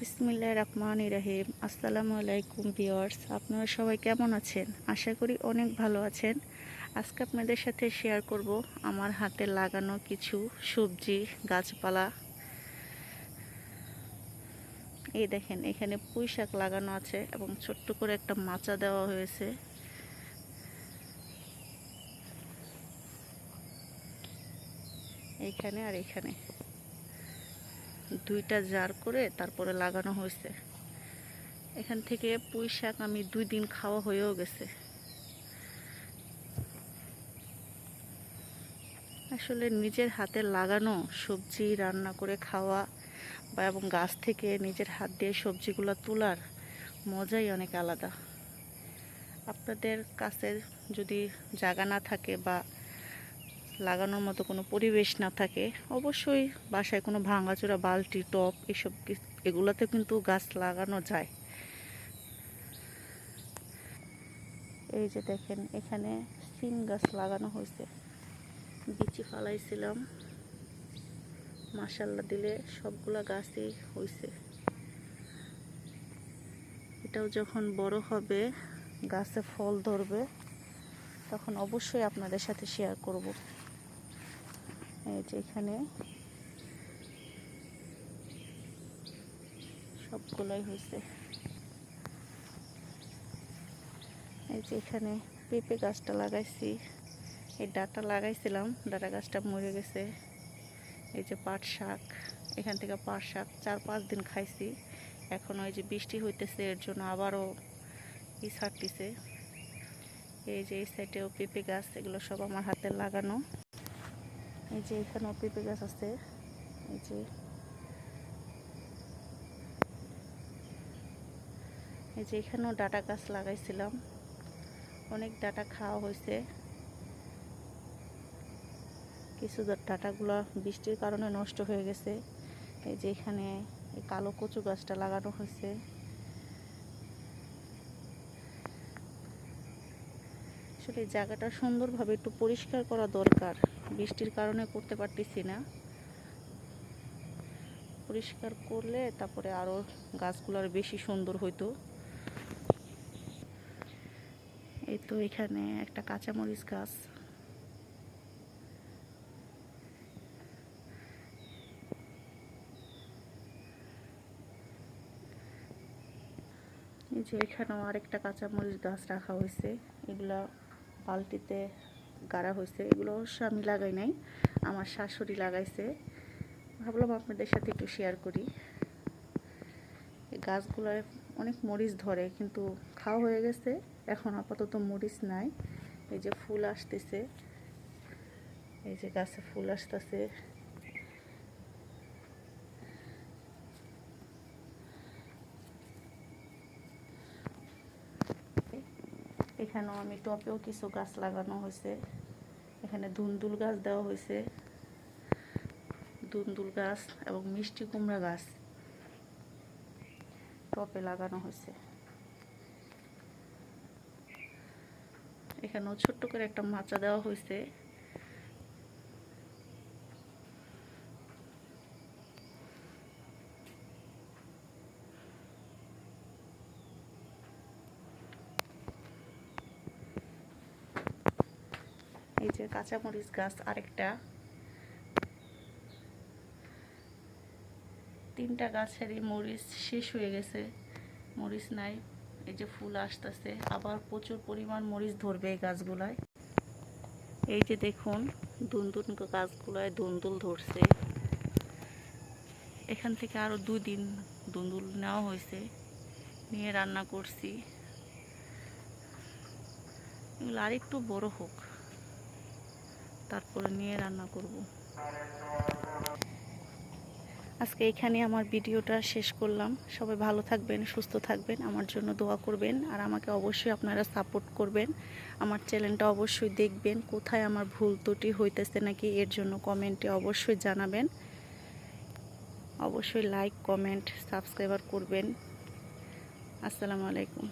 বিসমিল্লাহ রহমান ইরাহিম আসসালামু আলাইকুম ভিওয়ার্স আপনারা সবাই কেমন আছেন? আশা করি অনেক ভালো আছেন। আজকে আপনাদের সাথে শেয়ার করব আমার হাতে লাগানো কিছু সবজি, গাছপালা। এই দেখেন, এখানে পুঁই শাক লাগানো আছে এবং ছোট্ট করে একটা মাচা দেওয়া হয়েছে। এইখানে আর এখানে। দুইটা জার করে তারপরে লাগানো হয়েছে। এখান থেকে পুঁই শাক আমি দুই দিন খাওয়া হয়েও গেছে। আসলে নিজের হাতে লাগানো সবজি রান্না করে খাওয়া বা এবং গাছ থেকে নিজের হাত দিয়ে সবজিগুলো তোলার মজাই অনেক আলাদা। আপনাদের কাছে যদি জায়গা না থাকে বা লাগানোর মতো কোনো পরিবেশ না থাকে। অবশ্যই বাসায় কোনো ভাঙাচোরা, বালতি টপ এসব এগুলোতে কিন্তু গাছ লাগানো যায়। এই যে দেখেন, এখানে সিম গাছ লাগানো হয়েছে। বিচি ফালাইছিলাম। মাসাল্লা দিলে সবগুলা গাছই হয়েছে এটাও যখন বড় হবে, গাছে ফল ধরবে, তখন অবশ্যই আপনাদের সাথে শেয়ার করব। এই যে এখানে সবগুলোই হয়েছে। এই যে এখানে পেঁপে গাছটা লাগাইছি। এই ডাটা লাগাইছিলাম, ডাটা গাছটা মরে গেছে। এই যে পাট শাক, এখান থেকে পাট শাক চার পাঁচ দিন খাইছি। এখন ওই যে বৃষ্টি হইতেছে, এর জন্য আবারও ই ছাড়তিছে। এই যে এই সাইডেও পেঁপে গাছ, এগুলো সব আমার হাতে লাগানো। এই যে এখানেও পেঁপে গাছ আছে। এই যে। এই যে এখানেও ডাটা গাছ লাগাইছিলাম। অনেক ডাটা খাওয়া হয়েছে। কিছু ডাটাগুলো বৃষ্টির কারণে নষ্ট হয়ে গেছে। এই যে এখানে এই কালো কচু গাছটা লাগানো হয়েছে। আসলে জায়গাটা সুন্দরভাবে একটু পরিষ্কার করা দরকার। বৃষ্টির কারণে করতে পারতেছি না। পরিষ্কার করলে তারপরে আরও গাছগুলো আরও বেশি সুন্দর হইতো। এই তো এখানে একটা কাঁচামরিচ গাছ। এই যে এখানেও আরেকটা কাঁচামরিচ গাছ রাখা হয়েছে। এগুলা বালতিতে গাড়া হয়েছে এগুলো অবশ্য আমি লাগাই নাই, আমার শাশুড়ি লাগাইছে। ভাবলাম আপনাদের সাথে একটু শেয়ার করি। গাছগুলোয় অনেক মরিচ ধরে, কিন্তু খাওয়া হয়ে গেছে, এখন আপাতত মরিচ নাই। এই যে ফুল আসতেছে, এই যে গাছে ফুল আসতেছে। এখানেও আমি টপেও কিছু গাছ লাগানো হয়েছে। এখানে ধুন্দুল গাছ দেওয়া হয়েছে। ধুন্দুল গাছ এবং মিষ্টি কুমড়া গাছ টপে লাগানো হয়েছে। এখানেও ছোট্ট করে একটা মাচা দেওয়া হয়েছে। যে কাঁচামরিচ গাছ আরেকটা। তিনটা গাছেরই মরিচ শেষ হয়ে গেছে। মরিচ নাই, এই যে ফুল আসতেছে। আবার প্রচুর পরিমাণ মরিচ ধরবে এই গাছগুলায়। এই যে দেখুন দুন্দুল গাছগুলায় দুন্দুল ধরছে। এখান থেকে আরও দুই দিন দুন্দুল নেওয়া হয়েছে। নিয়ে রান্না করছি। এগুলো আরেকটু বড় হোক। তারপরে নিয়ে রান্না করব। আজকে এখানে আমার ভিডিওটা শেষ করলাম। সবাই ভালো থাকবেন, সুস্থ থাকবেন, আমার জন্য দোয়া করবেন। আর আমাকে অবশ্যই আপনারা সাপোর্ট করবেন। আমার চ্যানেলটা অবশ্যই দেখবেন। কোথায় আমার ভুল ত্রুটি হইতেছে নাকি এর জন্য কমেন্টে অবশ্যই জানাবেন। অবশ্যই লাইক, কমেন্ট, সাবস্ক্রাইবার করবেন। আসসালামু আলাইকুম।